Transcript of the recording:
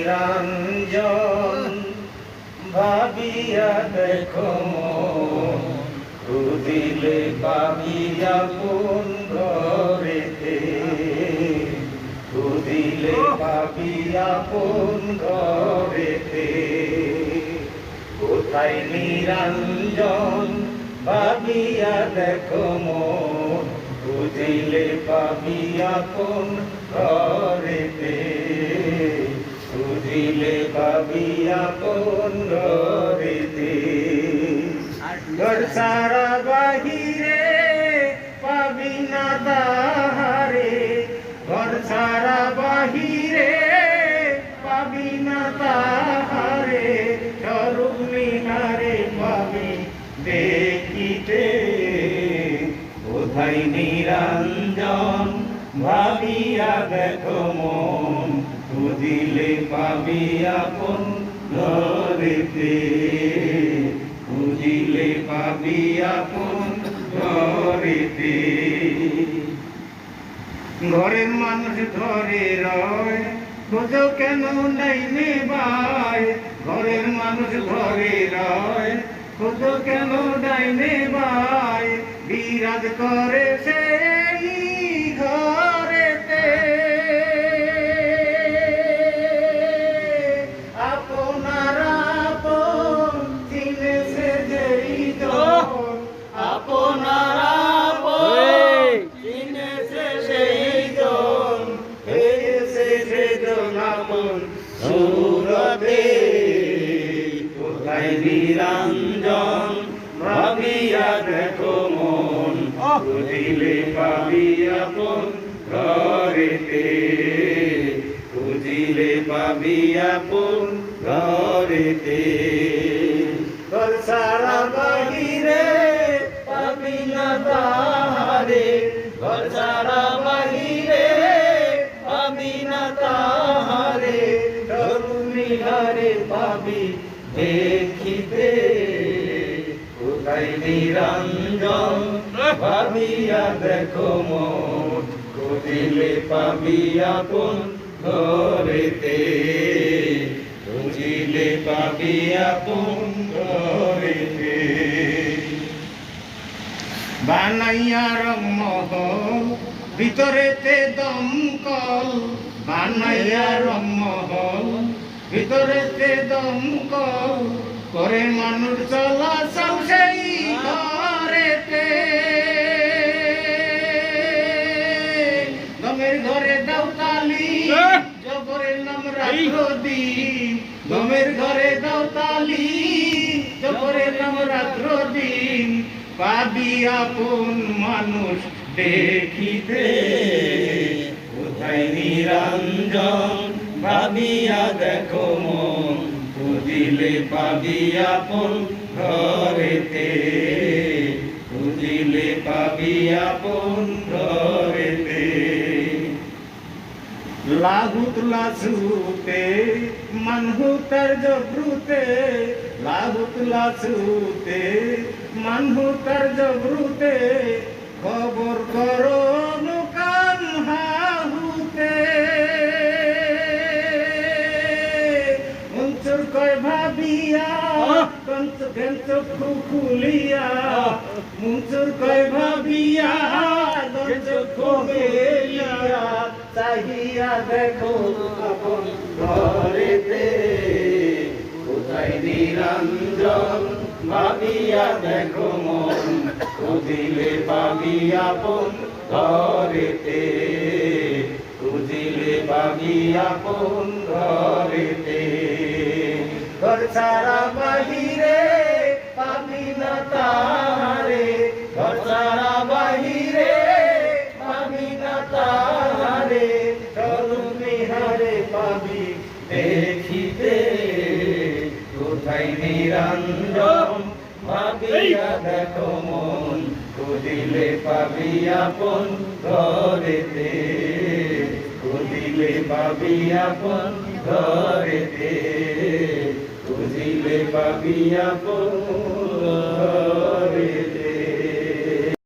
নিরঞ্জন, ভাবিয়া দেখো খুদিলে পাবিয়া কোন ঘরেতে খুদিলে পাবিয়া কোন ঘরেতে কোথায় নিরঞ্জন, ভাবিয়া দেখো মন খুদিলে পাবিয়া কোন পাবিয়া কোন ঘরেতে ঘর সারা বাহিরে পাবি না তাহারে। ঘর সারা বাহিরে পাবি না তাহারে। স্বরূপ নিহারে পাবি দেখিতে। কোথায় নিরঞ্জন, ভাবিয়া দেখো মন। খুঁজিলে পাবি আপন ঘরেতে। খুঁজিলে পাবি আপন ঘরেতে। ঘরের মানুষ ধরে রয় খোঁজ কেন নাই নেবায়? ঘরের মানুষ ঘরে রয় খোঁজ কেন নাই নেবায়? বিরাজ করে সেই সুরতে কোথায় নিরঞ্জন? ভাবিয়া দেখো মন খুঁজিলে পাবি আপন ঘরেতে। খুঁজিলে পাবি আপন ঘরেতে। ঘর সারা বাহিরে পাবি না তাহারে। ঘর সারা বাহিরে হারে পাবি, দেখিতে। কোথায় নিরঞ্জন, ভাবিয়া দেখো মন খুঁজিলে পাবি আপন ঘরেতে। খুঁজিলে পাবি আপন ঘরেতে। বানাইয়া রংমহল ভিতরেতে দমকল। বানাইয়া রংমহল ভিতরেতে দমকল করে মানুষ চলাচল সেই ঘরেতে। গমের ঘরে দাউতালি জবরের নাম রাত্রদি গমের ঘরে দাউতালি জবরের নাম রাত্রদিন পাবি আপন মানুষ দেখিতে কোথায় নিরঞ্জন ভাবিয়া দেখো মন, খুঁজিলে পাবি আপন ঘরেতে। খুঁজিলে পাবি আপন ঘরেতে। লাহুত লাসুতে মানহুতার জব্রুতে। লাহুত লাসুতে মানহুতার জব্রুতে। খবর করো ঘেঞ্চ খুলিয়া কয় ভাবিয়া দঞ্চ খুলিয়া, চাহিয়া দেখো আপন ঘরেতে। কোথায় নিরঞ্জন ভাবিয়া দেখো মন, খুঁজিলে পাবি আপন ঘরেতে। খুঁজিলে পাবি আপন ঘরেতে। ঘর সারা বাহিরে পাবি না তাহারে ঘর সারা বাহিরে। পাবি না তাহারে পাবি। দেখিতে কোথায় নিরঞ্জন ভাবিয়া দেখো মন খুঁজিলে পাবি আপন ঘরেতে। খুঁজিলে পাবি আপন ঘরেতে। খুঁজিলে পাবিয়া